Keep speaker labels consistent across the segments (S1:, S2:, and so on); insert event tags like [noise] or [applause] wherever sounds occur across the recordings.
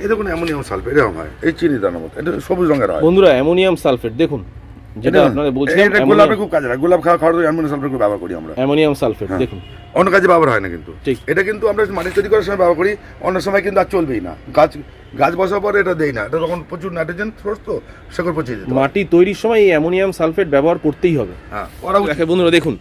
S1: এই দেখুন ammonium sulphate এরকম হয়। এই চিনি দানার মতো এটা সবুজ রঙের হয়।
S2: বন্ধুরা অ্যামোনিয়াম সালফেট দেখুন যেটা আপনারা বলছিলাম
S1: এটা গোলাপে খুব কাজে লাগে। গোলাপ খাওয়া খাওয়ার অ্যামোনিয়াম সালফেট খুব ব্যবহার করি আমরা।
S2: অ্যামোনিয়াম সালফেট
S1: হ্যাঁ।
S2: দেখুন।
S1: অন্য কাজে ব্যবহার হয় না কিন্তু।
S2: ঠিক।
S1: এটা কিন্তু আমরা মাটি তৈরি করার সময় ব্যবহার করি অন্য সময় কিন্তু আর চলবেই না। গাছ গাছ বসার পরে এটা দেই না। এটা তখন প্রচুর নাইট্রোজেন সোর্স তো সেগুলো পচিয়ে যেত
S2: মাটি তৈরির সময় এই অ্যামোনিয়াম সালফেট ব্যবহার করতেই হবে।
S1: হ্যাঁ
S2: বন্ধুরা দেখুন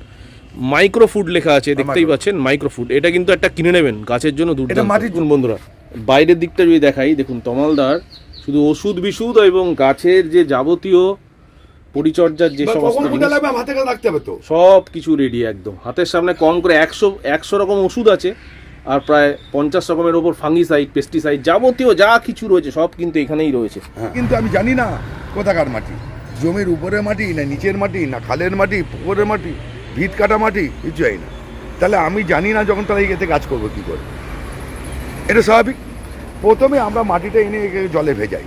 S2: মাইক্রোফুড লেখা আছে দেখতেই পাচ্ছেন মাইক্রোফুড এটা কিন্তু একটা কিনে নেবেন গাছের জন্য দুর্দান্ত।
S1: মাটির-
S2: বন্ধুরা। বাইরের দিকটা যদি দেখাই দেখুন তমালদার শুধু ওষুধ বিশুধ এবং গাছের যে যাবতীয় পরিচর্যার যে সমস্ত সব কিছু রেডি একদম। হাতের সামনে কম করে একশো একশো রকম ওষুধ আছে আর প্রায় পঞ্চাশ রকমের ওপর ফাঙ্গিসাইড পেস্টিসাইড যাবতীয় যা কিছু রয়েছে সব কিন্তু এখানেই রয়েছে।
S1: কিন্তু আমি জানি না কোথাকার মাটি। জমির উপরের মাটি না নিচের মাটি না খালের মাটি পুকুরের মাটি ভিত কাটা মাটি কিছু না। তাহলে আমি জানি না যখন তাহলে এতে কাজ করব কী করে? এটা স্বাভাবিক। প্রথমে আমরা মাটিটা এনে জলে ভেজাই।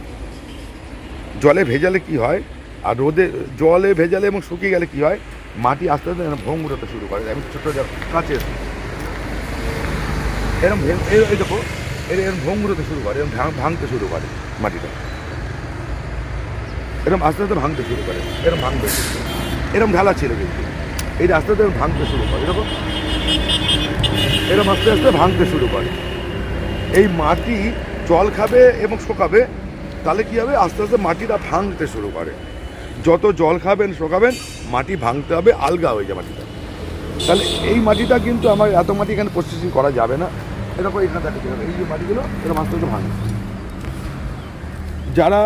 S1: জলে ভেজালে কি হয়? আর রোদে জলে ভেজালে এবং শুকিয়ে গেলে কি হয়? মাটি আস্তে আস্তে যেন ভঙ্গুর হতে শুরু করে। আমি ছোটো কাছে এসে এরকম এই দেখো, এর- এরকম ভঙ্গুর হতে শুরু করে এরকম ভাঙ- ভাঙতে শুরু করে মাটিটা। এরকম আস্তে আস্তে ভাঙতে শুরু করে এরকম ভাঙতে এরকম ঢালা ছিল কিন্তু। এই আস্তে আস্তে ভাঙতে শুরু করে এরকম এরকম আস্তে আস্তে ভাঙতে শুরু করে। এই মাটি জল খাবে এবং শোকাবে, তাহলে কি হবে? আস্তে আস্তে মাটিটা ভাঙতে শুরু করে। যত জল খাবেন, শোকাবেন, মাটি ভাঙতে হবে, আলগা হয়ে যায় মাটিটা। তাহলে এই মাটিটা কিন্তু আমার এত মাটি এখানে প্রসেসিং করা যাবে না। এরকম এখানে দেখা যাবে এই যে মাটিগুলো এরকম আস্তে আস্তে ভাঙে। যারা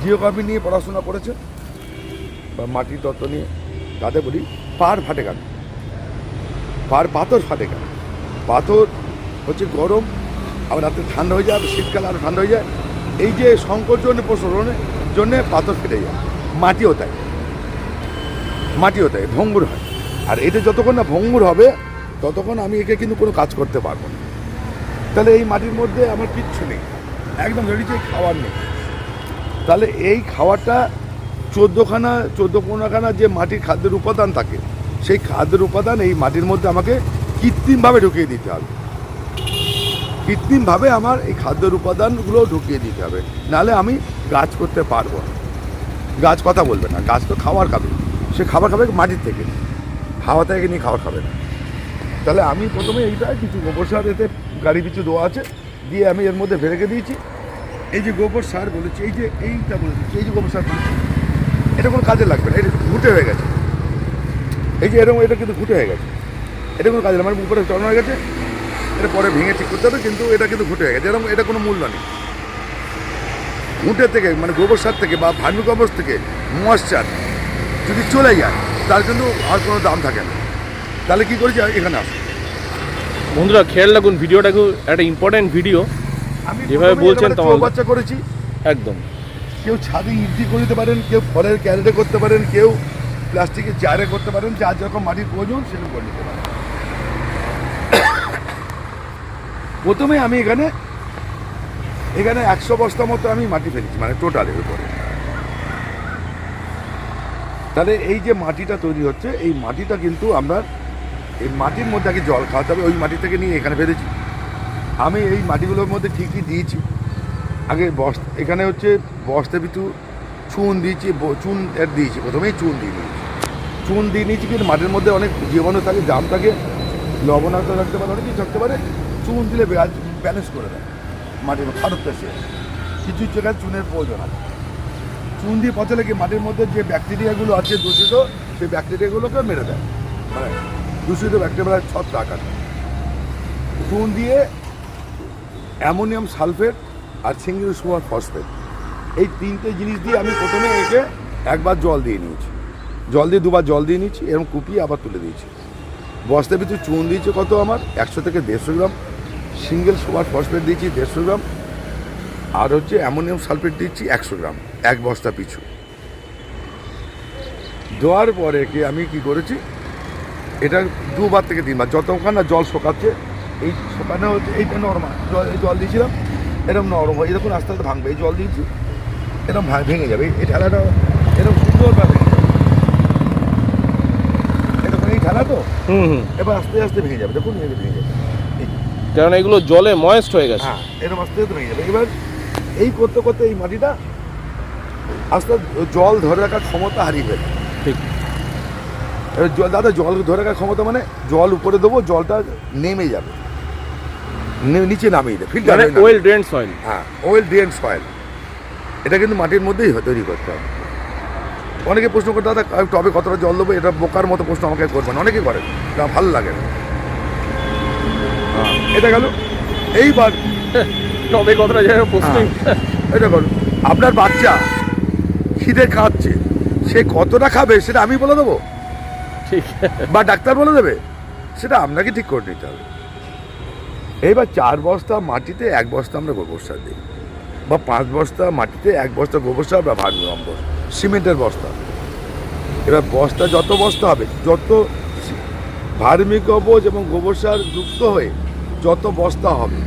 S1: জিওগ্রাফি নিয়ে পড়াশোনা করেছে বা মাটির তত্ত্ব নিয়ে, তাদের বলি পাহাড় ফাটে কেন পাহাড় পাথর ফাটে কেন পাথর হচ্ছে গরম, আবার রাতে ঠান্ডা হয়ে যায় শীতকালে আরও ঠান্ডা হয়ে যায়। এই যে সংকোচন প্রসারণের জন্যে পাথর ফেটে যায়। মাটিও তাই। মাটিও তাই, ভঙ্গুর হয়। আর এটা যতক্ষণ না ভঙ্গুর হবে, ততক্ষণ আমি একে কিন্তু কোনো কাজ করতে পারব না। তাহলে এই মাটির মধ্যে আমার কিচ্ছু নেই। একদম রেডি যে খাওয়ার নেই। তাহলে এই খাওয়ারটা চোদ্দোখানা, চোদ্দ পনেরোখানা যে মাটির খাদ্যের উপাদান থাকে, সেই খাদ্যের উপাদান এই মাটির মধ্যে আমাকে কৃত্রিমভাবে ঢুকিয়ে দিতে হবে। কৃত্রিমভাবে আমার এই খাদ্যের উপাদানগুলো ঢুকিয়ে দিতে হবে। নাহলে আমি গাছ করতে পারব না। গাছ কথা বলবে না। গাছ তো খাবার খাবে। সে খাবার খাবে মাটির থেকে। হাওয়া থেকে নিয়ে খাবার খাবে না। তাহলে আমি প্রথমে এইটা কিছু গোবর সার, এতে গাড়ি পিছু দেওয়া আছে। দিয়ে আমি এর মধ্যে ভেড়েকে দিয়েছি। এই যে গোবর সার বলেছি, এই যে এইটা বলেছি, এই যে গোবর সার বলেছি, এটা কোনো কাজে লাগবে না। এটা ঘুটে হয়ে গেছে। এই যে এরকম, এটা কিন্তু ঘুটে হয়ে গেছে। এটা কোনো কাজে আমার উপরে চড়ানো হয়ে গেছে এটা পরে ভেঙে ঠিক করতে হবে কিন্তু এটা কিন্তু ঘুটে হয়ে গেছে। এরকম এটা কোনো মূল্য নেই। ঘুঁটে থেকে মানে গোবর সার থেকে বা ভার্মি কম্পোস্ট থেকে ময়েশ্চার যদি চলে যায় তার কিন্তু আর কোনো দাম থাকে না। তাহলে কী করেছি এখানে আসো
S2: বন্ধুরা খেয়াল রাখুন ভিডিওটা খুব একটা ইম্পর্টেন্ট ভিডিও
S1: আমি
S2: যেভাবে বলছেন তখন-
S1: চৌবাচ্চা করেছি।
S2: একদম।
S1: কেউ ছাদে ইডলি করে দিতে পারেন কেউ ফলের ক্যারেটে করতে পারেন কেউ প্লাস্টিকের জারে করতে পারেন যার যেরকম মাটির প্রয়োজন সেরকম করে নিতে পারেন। প্রথমে আমি এখানে এখানে একশো বস্তা মতো আমি মাটি ফেলেছি মানে টোটালের উপরে। তাহলে এই যে মাটিটা তৈরি হচ্ছে, এই মাটিটা কিন্তু আমরা, এই মাটির মধ্যে আগে জল খাওয়াতে হবে, ওই মাটি থেকে নিয়ে এখানে ফেলেছি। আমি এই মাটিগুলোর মধ্যে ঠিকই দিয়েছি। আগে বস্তা, এখানে হচ্ছে বস্তা পিছু চুন দিয়েছি চুন দিয়েছি, প্রথমেই চুন দিয়ে নিয়েছি। চুন দিয়ে নিয়েছি কিন্তু মাটির মধ্যে অনেক জীবাণু থাকে, জাম থাকে, লবণাক্ত থাকতে পারে, অনেক কিছু থাকতে পারে। চুন দিলে ব্যালেন্স করে দেয়। মাটির খারত্ব সে কিছু জায়গায় চুনের প্রয়োজন আছে চুন দিয়ে পচালে কি মাটির মধ্যে যে ব্যাকটেরিয়াগুলো আছে দূষিত, সেই ব্যাকটেরিয়াগুলোকে মেরে দেয়। মানে দূষিত ব্যাকটেরিয়া ছত্রাক আছে। চুন দিয়ে অ্যামোনিয়াম সালফেট আর সিঙ্গেল সুপার ফসফেট। এই তিনটে জিনিস দিয়ে আমি প্রথমে একে একবার জল দিয়ে নিয়েছি। জল দিয়ে দুবার জল দিয়ে নিয়েছি, এরকম কুপিয়ে আবার তুলে দিয়েছি। বস্তার ভিতরে চুন দিয়েছে কত আমার? একশো থেকে দেড়শো গ্রাম। সিঙ্গেল সুপার ফসফেট দিয়েছি দেড়শো গ্রাম আর হচ্ছে অ্যামোনিয়াম সালফেট দিচ্ছি একশো গ্রাম এক বস্তা পিছু। দেওয়ার পরে কি আমি কি করেছি এটা দুবার থেকে তিনবার যতক্ষণ না জল শোকাচ্ছে এই শোকানো হচ্ছে এইটা নরমাল জল জল দিয়েছিলাম এরকম নরম হয় এরকম আস্তে আস্তে ভাঙবে এই জল দিয়েছি এরকম ভেঙে যাবে এই ঠেলাটা এরকম সুন্দরভাবে এরকম এই ঠেলা তো
S2: হুম হুম।
S1: এবার আস্তে আস্তে ভেঙে যাবে দেখুন ভেঙে যাবে।
S2: কারণ এগুলো জলে ময়েস্ট হয়ে গেছে।
S1: হ্যাঁ এরকম আস্তে আস্তে ভেঙে যাবে। এবার এই করতে করতে এই মাটিটা আস্তে জল ধরে রাখার ক্ষমতা হারিয়ে ফেলে।
S2: ঠিক।
S1: এবার জল দাদা জল ধরে রাখার ক্ষমতা মানে জল উপরে দেবো জলটা নেমে যাবে। নিচে নামিয়ে দেবে ফিল্টার
S2: ওয়েল ড্রেন সয়েল
S1: হ্যাঁ ওয়েল ড্রেন সয়েল এটা কিন্তু মাটির মধ্যেই তৈরি করতে হবে। অনেকে প্রশ্ন করতে দাদা টবে কতটা জল দেবো এটা বোকার মতো প্রশ্ন আমাকে করবেন অনেকে করে ভালো লাগে না। এটা গেল। এইবার। [laughs]
S2: তবে কতটা প্রশ্ন
S1: হ্যাঁ। এটা করো আপনার বাচ্চা খিদে খাচ্ছে সে কতটা খাবে সেটা আমি বলে দেবো?
S2: ঠিক।
S1: বা ডাক্তার বলে দেবে? সেটা আপনাকে ঠিক করে নিতে হবে। এইবার চার বস্তা মাটিতে এক বস্তা আমরা গোবর সার দিই। বা পাঁচ বস্তা মাটিতে এক বস্তা গোবর সার বা ভার্মি কম্পোস্ট সিমেন্টের বস্তা। এবার বস্তা যত বস্তা হবে যত ভার্মি কম্পোস্ট এবং গোবর সার যুক্ত হয়ে যত বস্তা হবে,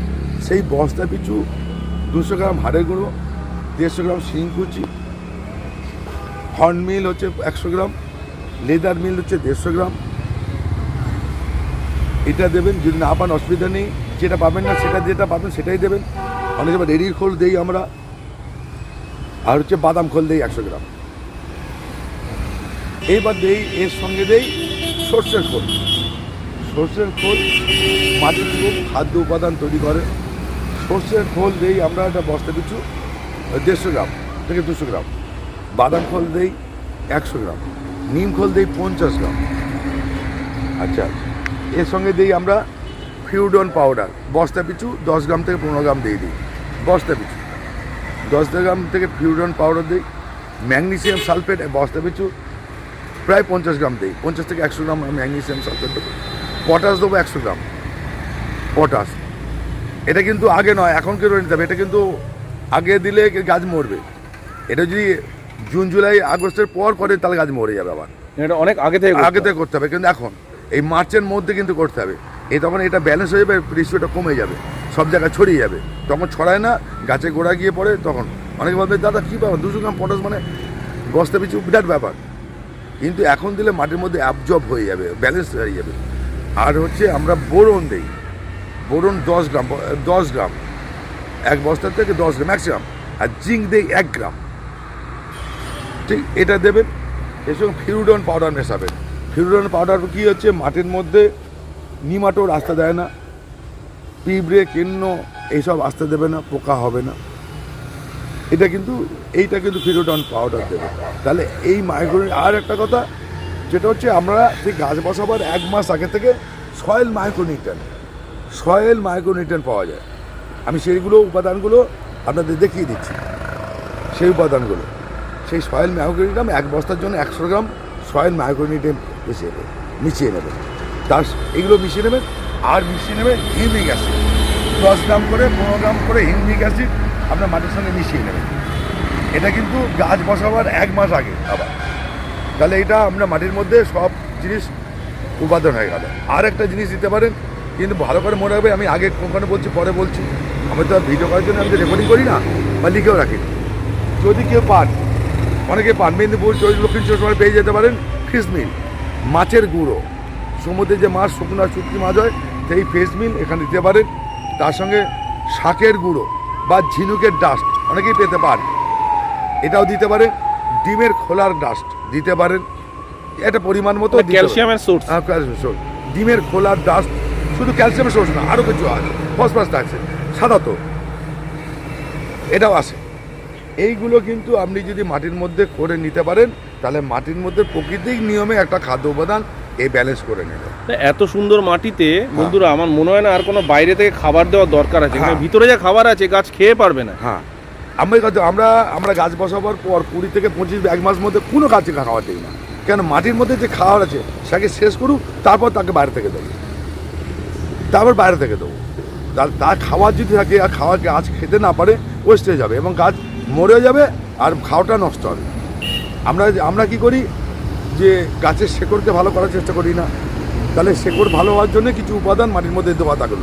S1: সেই বস্তা পিছু দুশো গ্রাম হাড়ের গুঁড়ো, দেড়শো গ্রাম শিংকুচি হর্ন মিল হচ্ছে একশো গ্রাম, লেদার মিল হচ্ছে দেড়শো গ্রাম। এটা দেবেন, যদি না পান, অসুবিধা নেই, যেটা পাবেন না, সেটা যেটা পাবেন, সেটাই দেবেন। অনেক সময় রেডির খোল দেই আমরা, আর হচ্ছে বাদাম খোল দেই একশো গ্রাম। এইবার দেই, এর সঙ্গে দেই সর্ষের খোল। সর্ষের খোল মাটির খুব খাদ্য উপাদান তৈরি করে। সর্ষের খোল দেই আমরা একটা বস্তা পিছু দেড়শো গ্রাম থেকে দুশো গ্রাম। বাদাম খোল দেই একশো গ্রাম, নিম খোল দেই পঞ্চাশ গ্রাম। আচ্ছা এর সঙ্গে দিই আমরা ফিউডন পাউডার, বস্তা পিছু দশ গ্রাম থেকে পনেরো গ্রাম দিয়ে দিই, বস্তা পিছু। দশ গ্রাম থেকে ফিউডন পাউডার দিই, ম্যাগনেসিয়াম সালফেট বস্তা পিছু প্রায় পঞ্চাশ গ্রাম দিই, পঞ্চাশ থেকে একশো গ্রাম ম্যাগনেসিয়াম সালফেট দেবো। পটাশ দেবো একশো গ্রাম। পটাশ। এটা কিন্তু আগে নয় এখন কেউ নিতে হবে। এটা কিন্তু আগে দিলে গাছ মরবে। এটা যদি জুন জুলাই আগস্টের পর করে তাহলে গাছ মরে যাবে আবার।
S2: এটা অনেক আগে থেকে
S1: আগে থেকে করতে হবে। কিন্তু এখন এই মার্চের মধ্যে কিন্তু করতে হবে। এই তখন এটা ব্যালেন্স হয়ে যাবে রেশিওটা কমে যাবে। সব জায়গায় ছড়িয়ে যাবে। তখন ছড়ায় না গাছে গোড়া গিয়ে পড়ে তখন। অনেকে বলবে দাদা কী ব্যাপার? দুশো গ্রাম পটাশ মানে বস্তা পিছু বিরাট ব্যাপার। কিন্তু এখন দিলে মাটির মধ্যে অ্যাবজর্ব হয়ে যাবে ব্যালেন্স হয়ে যাবে। আর হচ্ছে আমরা বোরন দেই। বোরন দশ গ্রাম দশ গ্রাম। এক বস্তা থেকে দশ গ্রাম ম্যাক্সিমাম আর জিঙ্ক দেই এক গ্রাম। ঠিক এটা দেবেন। এর সঙ্গে ফিউডন পাউডার মেশাবেন। ফিউডন পাউডার কি হচ্ছে? মাটির মধ্যে নিমাটোর আসতে দেয় না। পিঁপড়ে, কিন্ন এইসব আসতে দেবে না, পোকা হবে না। এটা কিন্তু, এইটা কিন্তু ফিরোডন পাউডার দেবে। তাহলে এই মাইক্রো আর একটা কথা যেটা হচ্ছে আমরা সেই গাছ বসাবার এক মাস আগে থেকে সয়েল মাইক্রোনিউট্রেন সয়েল মাইক্রোনিউট্রেন পাওয়া যায়। আমি সেইগুলো উপাদানগুলো আপনাদের দেখিয়ে দিচ্ছি। সেই উপাদানগুলো, সেই সয়েল মাইক্রোনিউট্রাম এক বস্তার জন্য একশো গ্রাম সয়েল মাইক্রোনিউট্রাম মিশিয়ে নেবে মিশিয়ে নেবে। তার এগুলো মিশিয়ে নেবেন আর মিশিয়ে নেবেন হিউমিক অ্যাসিড। দশ গ্রাম করে, পনেরো গ্রাম করে হিউমিক অ্যাসিড আপনার মাটির সঙ্গে মিশিয়ে নেবেন এটা কিন্তু গাছ বসাবার এক মাস আগে আবার। তাহলে এটা আমরা মাটির মধ্যে সব জিনিস উপাদান হয়ে গেল। আর একটা জিনিস দিতে পারেন, কিন্তু ভালো করে মনে হবে আমি আগে কোনখানে বলছি, পরে বলছি। আমি তো ভিডিও করার জন্য আমি তো রেকর্ডিং করি না, বা লিখেও রাখি। যদি কেউ পান, অনেকে পান, মেদিনীপুর চৌধুরী লক্ষ্মী চৌধুরী পেয়ে যেতে পারেন ফিস মিল মাছের গুঁড়ো। সমুদ্রে যে মাছ, শুকনো শুটকি মাছ হয়, সেই ফিস মিল এখানে দিতে পারেন। তার সঙ্গে শাকের গুঁড়ো বা ঝিনুকের ডাস্ট অনেকেই পেতে পান। এটাও দিতে পারেন। ডিমের খোলার ডাস্ট দিতে পারেন। এটা পরিমাণ মতো
S2: ক্যালসিয়ামের সোর্স
S1: হ্যাঁ, ক্যালসিয়াম সোর্স ডিমের খোলার ডাস্ট শুধু ক্যালসিয়ামের সোর্স না আরও কিছু আছে। ফসফরাসটা আছে সাদা তো। এটাও আছে। এইগুলো কিন্তু আপনি যদি মাটির মধ্যে করে নিতে পারেন তাহলে মাটির মধ্যে প্রাকৃতিক নিয়মে একটা খাদ্য উপাদান এই ব্যালেন্স করে নেবে
S2: এত সুন্দর মাটিতে বন্ধুরা আমার মনে হয় না আর কোনো বাইরে থেকে খাবার দেওয়ার দরকার আছে।
S1: হ্যাঁ।
S2: ভিতরে যা খাবার আছে গাছ খেয়ে পারবে না।
S1: হ্যাঁ। আমি কথা আমরা আমরা গাছ বসাবার পর কুড়ি থেকে পঁচিশ এক মাস মধ্যে কোনো গাছে খাওয়ার দিই না। কেন মাটির মধ্যে যে খাওয়ার আছে, সেটাকে শেষ করুক, তারপর তাকে বাইরে থেকে দেবো। তারপর বাইরে থেকে দেবো। তার তার খাওয়ার যদি থাকে, আর খাওয়ার গাছ খেতে না পারে ওয়েস্ট হয়ে যাবে এবং গাছ মরেও যাবে আর খাওয়াটা নষ্ট হবে। আমরা আমরা কি করি? যে গাছের শেকড়কে ভালো করার চেষ্টা করি না। তাহলে শেকড় ভালো হওয়ার জন্য কিছু উপাদান মাটির মধ্যে দেওয়া থাকল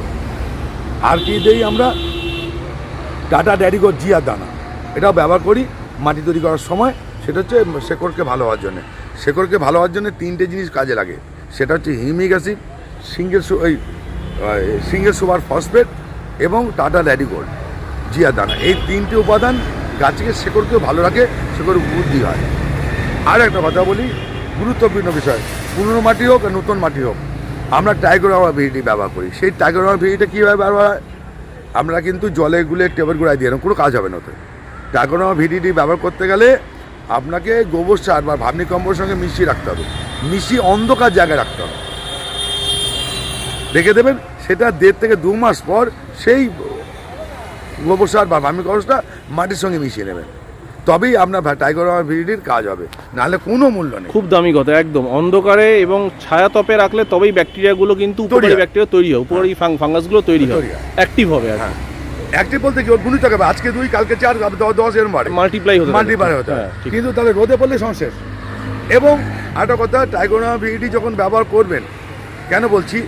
S1: আর কি দেই আমরা? টাটা ড্যাডিগো জিয়া দানা। এটাও ব্যবহার করি, মাটি তৈরি করার সময়। সেটা হচ্ছে শেকড়কে ভালো হওয়ার জন্যে। শেকড়কে ভালো হওয়ার জন্য তিনটে জিনিস কাজে লাগে। সেটা হচ্ছে হিউমিক অ্যাসিড, সিঙ্গেল ওই সিঙ্গেল সুপার ফসফেট এবং টাটা ল্যাডিগোল্ড জিয়া দানা। এই তিনটে উপাদান গাছকে শেকড়কেও ভালো রাখে, শেকড় বুদ্ধি হয়। আর একটা কথা বলি, গুরুত্বপূর্ণ বিষয়, পুরনো মাটি হোক আর নতুন মাটি হোক, আমরা টাইগোরামা ভিডিটি ব্যবহার করি। সেই টাইগোরামা ভিডিটা কীভাবে ব্যবহার হয়? আমরা কিন্তু জলে গুলে টেবিল গুঁড়ায় দিয়ে কোনো কাজ হবে না ওতে। টাইগোরামা ভিডিডি ব্যবহার করতে গেলে আপনাকে গোবর সার বা ভাবনি কম্বর সঙ্গে মিশিয়ে রাখতে হবে। মিশিয়ে অন্ধকার জায়গায় রাখতে হবে। রেখে দেবেন, সেটা দেড় থেকে দু মাস পর সেই গোবর সার বা ভাবনি কম্বরটা মাটির সঙ্গে মিশিয়ে নেবেন। তবেই আপনার টাইগোরামা ভিডিটির কাজ হবে। নাহলে কোনো মূল্য নেই।
S2: খুব দামি কথা একদম। অন্ধকারে এবং ছায়া তপে রাখলে তবেই ব্যাকটেরিয়াগুলো কিন্তু
S1: তৈরি
S2: উপকারী ব্যাকটেরিয়া তৈরি হয়। উপকারী ফাং ফাঙ্গাসগুলো তৈরি হয়। অ্যাক্টিভ হবে আর
S1: হ্যাঁ। অ্যাক্টিভ বলতে কি ওর গুণিত হবে। আজকে দুই কালকে চার দশ এরম বাড়ে।
S2: মাল্টিপ্লাই হতে
S1: মাল্টিপ্লাই হতে হ্যাঁ, কিন্তু তাহলে রোদে পড়লে সংশেষ। এবং একটা কথা টাইগোডামা ভিডিটি যখন ব্যবহার করবেন কেন বলছি?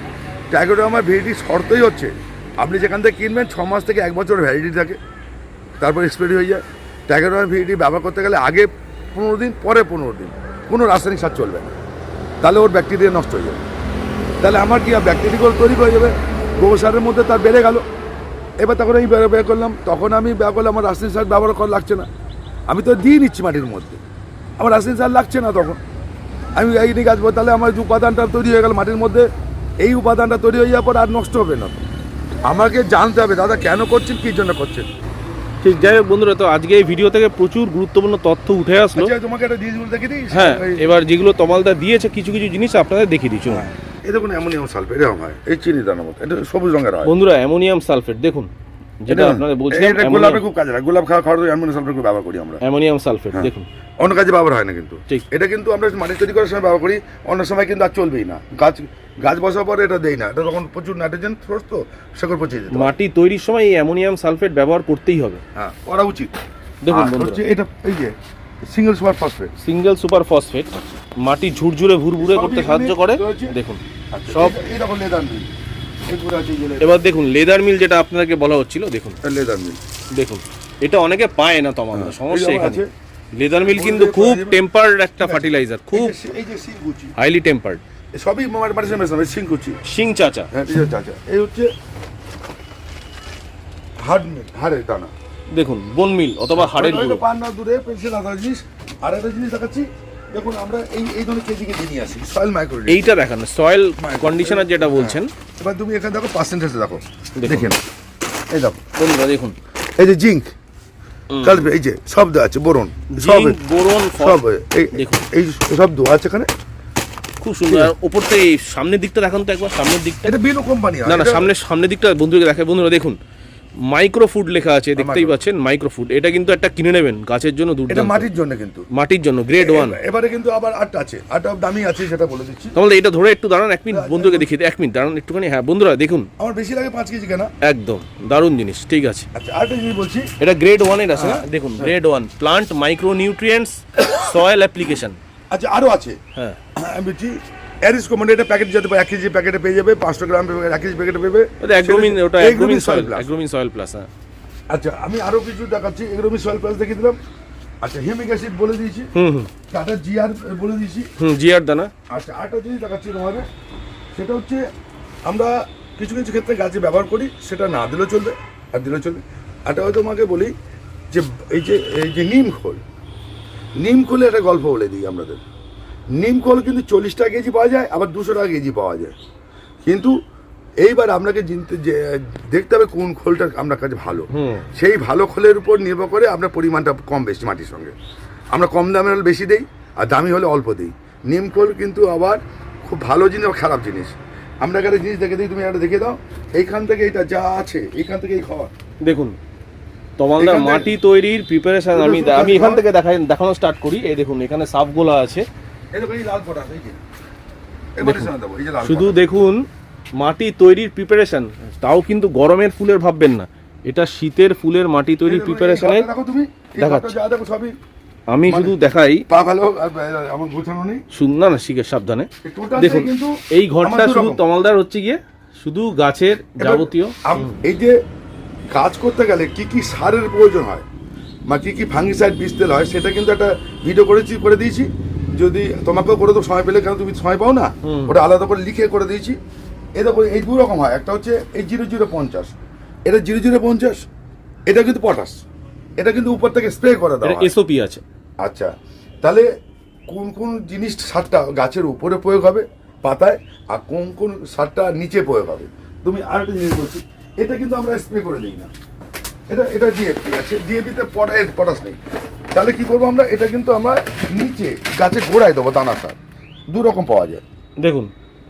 S1: টাইগোডামা ভিডিটি শর্তই হচ্ছে আপনি যেখান থেকে কিনবেন ছ মাস থেকে এক বছর ভ্যালিডিটি থাকে। তারপর এক্সপায়ারি হয়ে যায়। টাইগোডামা ভিডি ব্যবহার করতে গেলে আগে পনেরো দিন, পরে পনেরো দিন। কোনো রাসায়নিক সার চলবে না। তাহলে ওর ব্যাকটেরিয়া নষ্ট হয়ে যাবে। তাহলে আমার কি ব্যাকটেরিয়াগুলো তৈরি হয়ে যাবে? গোবর সারের মধ্যে তার বেড়ে গেল। এবার তখন আমি বের করলাম। তখন আমি বের করলাম, আমার রাসায়নিক সার ব্যবহার করা লাগছে না। আমি তো দিয়ে নিচ্ছি মাটির মধ্যে। আমার রাসায়নিক সার লাগছে না তখন। আমি এই গাছ তাহলে আমার যে উপাদানটা তৈরি হয়ে গেল মাটির মধ্যে, এই উপাদানটা তৈরি হয়ে যাওয়ার পর আর নষ্ট হবে না। আমাকে জানতে হবে, দাদা কেন করছেন, কী জন্য করছেন?
S2: ঠিক যাই হোক বন্ধুরা তো আজকে এই ভিডিও থেকে প্রচুর গুরুত্বপূর্ণ তথ্য উঠে আসলো।
S1: আচ্ছা তোমাকে একটা দিয়ে দেখে দিই?
S2: হ্যাঁ এবার যেগুলো তমালদা দিয়েছে কিছু কিছু জিনিস আপনাদের দেখিয়ে দিচ্ছি
S1: এই দেখুন অ্যামোনিয়াম সালফেট এরকম হয়। এই চিনি দানার মতো এটা সবুজ রঙের হয়।
S2: বন্ধুরা অ্যামোনিয়াম সালফেট দেখুন। যেটা আপনাদের বলছিলাম
S1: এটা গোলাপে খুব কাজে লাগে গোলাপ খাওয়া খাওয়ার অ্যামোনিয়াম সালফেট খুব ব্যবহার করি আমরা।
S2: অ্যামোনিয়াম সালফেট
S1: হ্যাঁ।
S2: দেখুন।
S1: অন্য কাজে ব্যবহার হয় না কিন্তু।
S2: ঠিক।
S1: এটা কিন্তু আমরা মাটি তৈরি করার সময় ব্যবহার করি অন্য সময় কিন্তু আর চলবেই না। গাছ গাছ বসার পরে এটা দেই না। এটা তখন প্রচুর নাইট্রোজেন সোর্স তো শেকড় পচিয়ে যেত
S2: মাটি তৈরির সময় এই অ্যামোনিয়াম সালফেট ব্যবহার করতেই হবে।
S1: হ্যাঁ করা উচিত।
S2: দেখুন
S1: হচ্ছে এটা এই যে single super phosphate
S2: single super phosphate মাটি ঝুরঝুরে ভুরভুরে করতে সাহায্য করে দেখুন।
S1: সব
S2: সব
S1: এই দেখো লেদার
S2: এবার দেখুন লেদার মিল যেটা আপনাদেরকে বলা হচ্ছিল দেখুন।
S1: লেদার মিল
S2: দেখুন এটা অনেকে পায় না তোমার
S1: হ্যাঁ,
S2: সমস্যা এখানে। লেদার মিল কিন্তু খুব টেম্পার্ড একটা ফার্টিলাইজার খুব
S1: এই যে- সিংকুচি
S2: হাইলি টেম্পার্ড
S1: সবই মামার বাড়ির মেশানো সিংকুচি
S2: শিং চাচা।
S1: হ্যাঁ আচ্ছা এই হচ্ছে হাড় মিল হাড়ের দানা।
S2: দেখুন বন মিল অথবা হাড়ের
S1: হয়তো
S2: গুঁড়ো।
S1: পান না দূরে পেন্সিল আলাদা জিনিস। আর একটা জিনিস দেখাচ্ছি দেখুন আমরা এই এই ধরনের কেজি কেজি নিয়ে আসি। সয়েল মাইক্রো
S2: এইটা দেখান সয়েল কন্ডিশনার যেটা বলছেন।
S1: এবার তুমি এখানে দেখো পার্সেন্টেজ দেখো।
S2: দেখুন।
S1: এই দেখো।
S2: বন্ধুরা দেখুন।
S1: এই যে জিঙ্ক কালবে এই যে দেওয়া আছে বোরন। সব
S2: বোরন
S1: সব এই
S2: দেখুন।
S1: এই দেওয়া আছে এখানে।
S2: খুব সুন্দর। ওপর থেকে এই সামনের দিকটা দেখান তো একবার সামনের দিকটা।
S1: এটা বিনো কোম্পানি
S2: না না সামনের সামনের দিকটা বন্ধুকে দেখে বন্ধুরা দেখুন। মাইক্রো ফুড লেখা আছে দেখতেই পাচ্ছেন মাইক্রো ফুড এটা কিন্তু একটা কিনে নেবেন গাছের জন্য
S1: এটা মাটির জন্য কিন্তু।
S2: মাটির জন্য গ্রেড ওয়ান
S1: এবারে কিন্তু আবার আটটা আছে আটটা দামি আছে সেটা বলে দিচ্ছি।
S2: তাহলে এটা ধরে একটু দাঁড়ান এক মিনিট বন্ধুকে দেখিয়ে এক মিনিট দাঁড়ান একটুখানি। হ্যাঁ বন্ধুরা দেখুন।
S1: আমার বেশি লাগে পাঁচ কেজি কেনা।
S2: একদম দারুণ জিনিস ঠিক আছে।
S1: আচ্ছা আরেকটা জিনিস বলছি।
S2: এটা গ্রেড ওয়ানের আছে না? দেখুন grade one plant micronutrients soil application
S1: আচ্ছা আরও আছে।
S2: হ্যাঁ।
S1: আমি অ্যারিস কোম্পানি এটা প্যাকেট যেতে পারে এক কেজি প্যাকেটে পেয়ে যাবে পাঁচশো গ্রাম এক কেজি প্যাকেটে পেবে
S2: ওটা অ্যাগ্রোমিন ওটা Agromin soil. Agromin soil plus হ্যাঁ।
S1: আচ্ছা আমি আরও কিছু দেখাচ্ছি এগ্রোমি সয়েল প্লাস দেখিয়ে দিলাম। আচ্ছা হিউমিক অ্যাসিড বলে দিয়েছি।
S2: হুম
S1: টাটা জিআর বলে দিয়েছি।
S2: হুম জিয়ার দানা।
S1: আচ্ছা আরেকটা জিনিস দেখাচ্ছি তোমাদের। সেটা হচ্ছে আমরা কিছু কিছু ক্ষেত্রে গাছে ব্যবহার করি সেটা না দিলেও চলবে আর দিলেও চলবে। আরটা হয়তো তোমাকে বলি যে এই যে এই যে নিম খোল নিম খোলে একটা গল্প বলে দিই আমাদের নিম খোল কিন্তু চল্লিশ টাকা কেজি পাওয়া যায় আবার দুশো টাকা কেজি পাওয়া যায়। কিন্তু এইবার আপনাকে চিনতে যে দেখতে হবে কোন খোলটা আপনার কাছে ভালো। সেই ভালো খোলের উপর নির্ভর করে আপনার পরিমাণটা কম বেশি মাটির সঙ্গে। আমরা কম দামের হলে বেশি দেই আর দামি হলে অল্প দিই। নিম খোল কিন্তু আবার খুব ভালো জিনিস আর খারাপ জিনিস। আমরা একটা জিনিস দেখে দিই তুমি একটা দেখে দাও। এইখান থেকে এটা যা আছে এইখান থেকে এই খাওয়া
S2: দেখুন
S1: থেকে-
S2: মাটি তৈরির প্রিপারেশন আমি আমি এখান থেকে দেখাই দেখানো স্টার্ট করি। এই দেখুন এখানে সাপগোলা আছে। শুধু দেখুন মাটি তৈরির প্রিপারেশন তাও কিন্তু গরমের ফুলের ভাববেন না। এটা শীতের ফুলের মাটি তৈরির প্রিপারেশনের দেখাচ্ছি। আমি
S1: মানে-
S2: শুধু দেখাই। না না শিখে সাবধানে। দেখুন এই ঘরটা শুধু তমালদার হচ্ছে গিয়ে শুধু গাছের যাবতীয়।
S1: এই যে কাজ করতে গেলে কি কি সারের প্রয়োজন হয়? বা কি কি ফাঙ্গিসাইড বীজ তেল হয় সেটা কিন্তু একটা ভিডিও করেছি করে দিয়েছি। যদি তোমাকেও করে তো সময় পেলে কেন তুমি সময় পাও না? ওটা আলাদা করে লিখে করে দিয়েছি। দেখো এই দু রকম হয়। একটা হচ্ছে এই জিরো জিরো পঞ্চাশ এটা জিরো জিরো পঞ্চাশ এটা কিন্তু পটাশ এটা কিন্তু উপর থেকে স্প্রে করে
S2: এটা
S1: হয়।
S2: এসওপি আছে।
S1: আচ্ছা তাহলে কোন কোন জিনিস সারটা গাছের উপরে প্রয়োগ হবে পাতায় আর কোন কোন সারটা নিচে প্রয়োগ হবে? তুমি আর একটা জিনিস বলছি এটা কিন্তু আমরা স্প্রে করে দিই না। এটা এটা ডিএপি আছে। ডিএপিতে পটাশ নেই। তাহলে কি করব আমরা? এটা কিন্তু আমরা নিচে গাছে গোড়ায় দেবো দানা সার। দু রকম পাওয়া যায়।
S2: দেখুন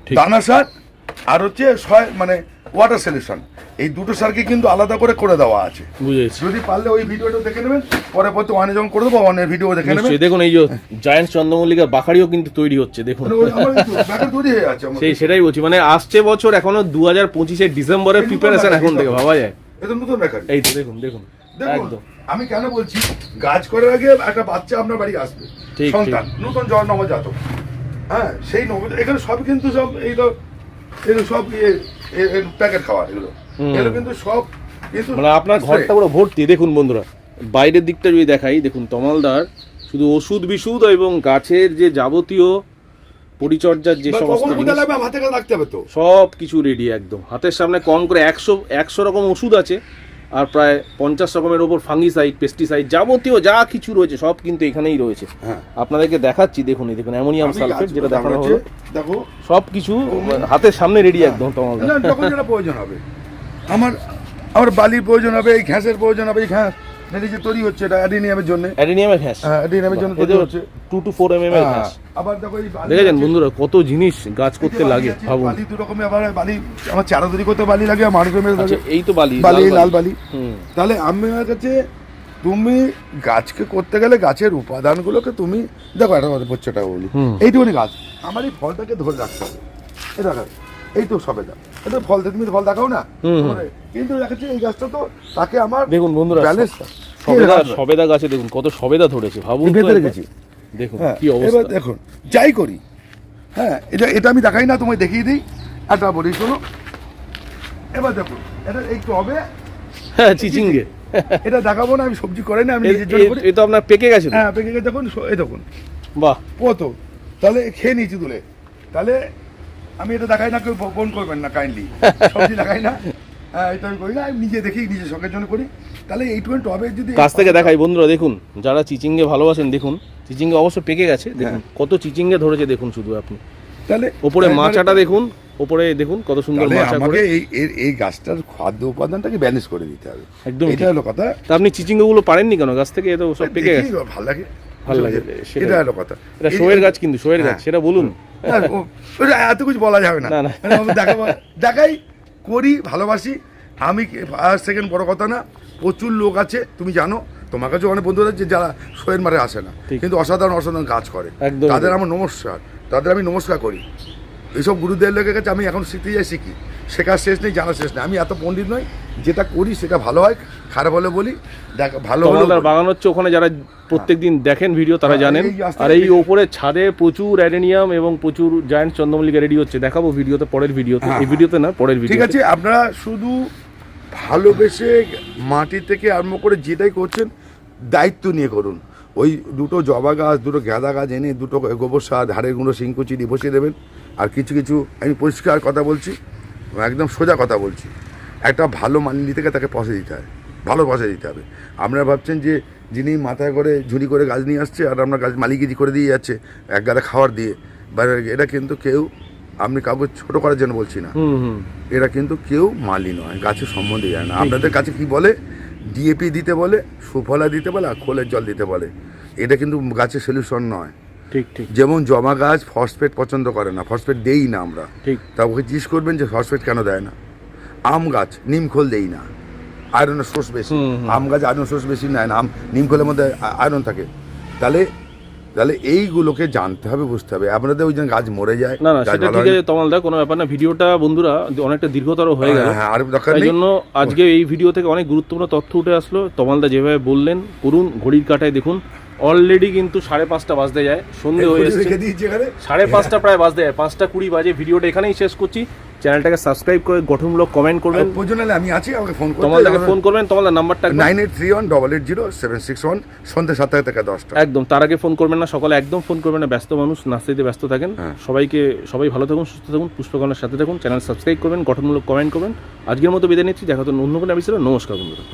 S2: ঠিক।
S1: দানা সার আর হচ্ছে ছয় মানে ওয়াটার সলিউশন এই দুটো সারকে কিন্তু আলাদা করে করে দেওয়া আছে।
S2: বুঝেছি।
S1: যদি পারলে ওই ভিডিওটা দেখে নেবেন পরে পরে ওয়ানে যখন করে দেবো ওয়ানের ভিডিও দেখে নেবেন।
S2: দেখুন এই যে জায়ান্ট চন্দ্রমল্লিকার বাখারিও কিন্তু তৈরি হচ্ছে দেখুন।
S1: মানে তো।
S2: সেই সেটাই বলছি মানে আসছে বছর এখনও দু হাজার পঁচিশের ডিসেম্বরের প্রিপারেশন এখন থেকে ভাবা যায়।
S1: এটা নতুন ব্যাপার
S2: এই তো দেখুন দেখুন।
S1: দেখুন।
S2: একদম।
S1: আমি কেন বলছি গাছ করার আগে একটা বাচ্চা আপনার বাড়ি আসবে সন্তান নতুন জল নবজাতক হ্যাঁ সেই নব এখানে সব কিন্তু সব এই তো এগুলো সব প্যাকেট খাওয়ার এগুলো। এগুলো কিন্তু সব কিন্তু
S2: মানে আপনার ঘরটা পুরো ভর্তি দেখুন বন্ধুরা। বাইরের দিকটা যদি দেখাই দেখুন তমালদার শুধু ওষুধ বিশুধ এবং গাছের যে যাবতীয় পরিচর্যার যে সমস্ত সব কিছু রেডি একদম। হাতের সামনে কম করে একশো একশো রকম ওষুধ আছে। আর প্রায় পঞ্চাশ রকমের ওপর ফাঙ্গিসাইড পেস্টিসাইড যাবতীয় যা কিছু রয়েছে সব কিন্তু এখানেই রয়েছে।
S1: হ্যাঁ।
S2: আপনাদেরকে দেখাচ্ছি দেখুন এই দেখুন অ্যামোনিয়াম সালফেট যেটা দেখানো
S1: হচ্ছে,
S2: হলো।
S1: দেখো।
S2: সব কিছু হাতের সামনে রেডি একদম
S1: তোমার যখন যেটা প্রয়োজন হবে। আমার আমার বালির প্রয়োজন হবে এই ঘ্যাসের প্রয়োজন হবে এই ঘ্যাস। এটা যে তৈরি হচ্ছে এটা অ্যাডিনিয়ামের জন্য।
S2: অ্যাডিনিয়ামের ঘ্যাস
S1: হ্যাঁ অ্যাডিনিয়ামের জন্য তৈরি হচ্ছে।
S2: টু এর
S1: হ্যাঁ,
S2: ঘ্যাস
S1: আবার দেখো এই
S2: বন্ধুরা কত জিনিস গাছ করতে লাগে ভাবুন।
S1: বালি দু রকমের আবার বালি আমার চারা তৈরি করতে বালি লাগে আর মেরে
S2: আচ্ছা
S1: লাগে।
S2: এই তো বালি
S1: বালি লাল বালি। তাহলে আমার কাছে তুমি গাছকে করতে গেলে গাছের উপাদানগুলোকে তুমি দেখো একটা কথা বচ্চাটা বলি। এইটুকুনি গাছ আমার এই ফলটাকে ধরে রাখতে হবে। এই তো সবেদা এটা ফল তুমি ফল দেখাও না। কিন্তু দেখাচ্ছি এই গাছটা তো তাকে আমার
S2: দেখুন বন্ধুরা
S1: ব্যালেন্স
S2: সবেদা সবেদা গাছে দেখুন কত সবেদা ধরেছে ভাবুন
S1: ভেতরে। রেখেছি
S2: দেখুন
S1: হ্যাঁ
S2: কি
S1: এবার
S2: অবস্থা
S1: দেখুন যাই করি। হ্যাঁ এটা এটা আমি দেখাই না তোমায় দেখিয়ে দিই। একটা বলি শোনো। এবার দেখুন এটা একটু হবে।
S2: হ্যাঁ চিচিঙ্গে।
S1: এটা দেখাবো না আমি সবজি করে না আমি নিজের জন্য করি।
S2: এ তো আপনার পেকে গেছে
S1: হ্যাঁ পেকে গেছে। দেখুন এই দেখুন।
S2: বাহ।
S1: কত তাহলে খেয়ে নিয়েছি তুলে। তাহলে আমি এটা দেখাই না কেউ ফোন করবেন না কাইন্ডলি [laughs] সবজি দেখাই না। হ্যাঁ এটা আমি করি না আমি নিজে দেখি নিজে শখের জন্য করি। তাহলে এইটুকুন টবে যদি
S2: কাছ থেকে দেখাই বন্ধুরা দেখুন যারা চিচিঙ্গে ভালোবাসেন দেখুন চিচিঙ্গে অবশ্য পেকে গেছে দেখুন
S1: হ্যাঁ।
S2: কত চিচিঙ্গে ধরেছে দেখুন শুধু আপনি।
S1: তাহলে
S2: ওপরে মাচাটা দেখুন ওপরে দেখুন কত সুন্দর মাচা করে।
S1: এই এই গাছটার খাদ্য উপাদানটাকে ব্যালেন্স করে দিতে হবে।
S2: একদম
S1: এটা হলো কথা।
S2: তা আপনি চিচিঙ্গে গুলো পারেননি কেন? গাছ থেকে তো সব পেকে গেছে।
S1: ভালো লাগে।
S2: ভালো লাগে, সেটাই।
S1: এটা হলো কথা।
S2: এটা শোয়ের গাছ কিন্তু শোয়ের গাছ
S1: হ্যাঁ।
S2: সেটা বলুন।
S1: এত কিছু বলা যাবে না। মানে দেখাবো দেখাই করি ভালোবাসি। আমি ফার্স্ট সেকেন্ড বড় কথা না প্রচুর লোক আছে তুমি জানো তোমার কাছে অনেক বন্ধু আছে যারা শোয়ের মারে আসে না। কিন্তু অসাধারণ অসাধারণ কাজ করে। তাদের আমার নমস্কার তাদের আমি নমস্কার করি। এইসব গুরুদের লোকের কাছে আমি এখন শিখতে যাই শিখি। শেখার শেষ নেই জানার শেষ নেই। আমি এত পণ্ডিত নই যেটা করি সেটা ভালো হয় খারাপ হলে বলি দেখ ভালো।
S2: বাগান হচ্ছে ওখানে যারা প্রত্যেকদিন দেখেন ভিডিও তারা
S1: হ্যাঁ,
S2: জানেন। আর এই
S1: এই-
S2: ওপরে ছাদে প্রচুর অ্যাডেনিয়াম এবং প্রচুর জায়ান্ট চন্দ্রমল্লিকা রেডি হচ্ছে। দেখাবো ভিডিওতে পরের ভিডিওতে
S1: হ্যাঁ,
S2: এই ভিডিওতে না পরের ভিডিও
S1: ঠিক আছে আপনারা শুধু ভালোবেসে মাটি থেকে আরম্ভ করে যেটাই করছেন দায়িত্ব নিয়ে করুন। ওই দুটো জবা গাছ দুটো গাঁদা গাছ এনে দুটো গোবর সার ধারের গুঁড়ো শিংকুচি বসিয়ে দেবেন। আর কিছু কিছু আমি পরিষ্কার কথা বলছি একদম সোজা কথা বলছি। একটা ভালো মানি নিতে গেলে তাকে পয়সা দিতে হয় ভালো পয়সা দিতে হবে। আপনারা ভাবছেন যে যিনি মাথায় করে ঝুড়ি করে গাছ নিয়ে আসছে আর আপনার গাছ মালিকিজি করে দিয়ে যাচ্ছে এক গাদা খাওয়ার দিয়ে। বা এটা কিন্তু কেউ আপনি কাউকে ছোটো করার জন্য বলছি না। এরা কিন্তু কেউ মালি নয় গাছের সম্বন্ধে জানে না। আপনাদের কাছে কি বলে? ডিএপি দিতে বলে সুফলা দিতে বলে আর খোলের জল দিতে বলে। এটা কিন্তু গাছের সলিউশন নয়।
S2: ঠিক ঠিক।
S1: যেমন জমা গাছ ফসফেট পছন্দ করে না ফসফেট দেই না আমরা।
S2: ঠিক।
S1: তা ওকে জিজ্ঞেস করবেন যে ফসফেট কেন দেয় না? আম গাছ নিমখোল দেই না। আয়রনের সোর্স বেশি। আম গাছ আয়রন সোর্স বেশি নেয় না আম নিমখোলের মধ্যে আয়রন থাকে। তাহলে তাহলে এইগুলোকে জানতে হবে বুঝতে হবে। আপনাদের ওই জন্য গাছ মরে যায়
S2: না না সেটা ঠিক। আছে তমালদা কোনো ব্যাপার না। ভিডিওটা বন্ধুরা অনেকটা দীর্ঘতর হয়ে গেল।
S1: হ্যাঁ, হ্যাঁ, আর দরকার নেই।
S2: জন্য আজকে এই ভিডিও থেকে অনেক গুরুত্বপূর্ণ তথ্য উঠে আসলো। তমালদা যেভাবে বললেন করুন ঘড়ির কাটায় দেখুন। অলরেডি কিন্তু সাড়ে পাঁচটা বাজতে যায় সন্ধে হয়ে সাড়ে পাঁচটা প্রায় বাজতে যায় পাঁচটা কুড়ি বাজে। ভিডিওটা এখানেই শেষ করছি। চ্যানেলটাকে সাবস্ক্রাইব করে গঠনমূলক কমেন্ট করবেন।
S1: প্রয়োজন হলে আমি আছি আমাকে ফোন
S2: তোমাদেরকে ফোন করবেন তোমাদের নাম্বারটা
S1: nine eight three one double eight zero seven six one সন্ধ্যে সাতটা থেকে দশটা।
S2: একদম তার আগে ফোন করবেন না সকালে একদম ফোন করবেন না ব্যস্ত মানুষ নাস্তিতে ব্যস্ত থাকেন।
S1: হ্যাঁ।
S2: সবাইকে সবাই ভালো থাকুন সুস্থ থাকুন পুষ্পকর্ণের সাথে থাকুন চ্যানেল সাবস্ক্রাইব করবেন গঠনমূলক কমেন্ট করবেন। আজকের মতো বিদায় নিচ্ছি দেখা তো অন্য কোনো এপিসোডে নমস্কার বন্ধুরা।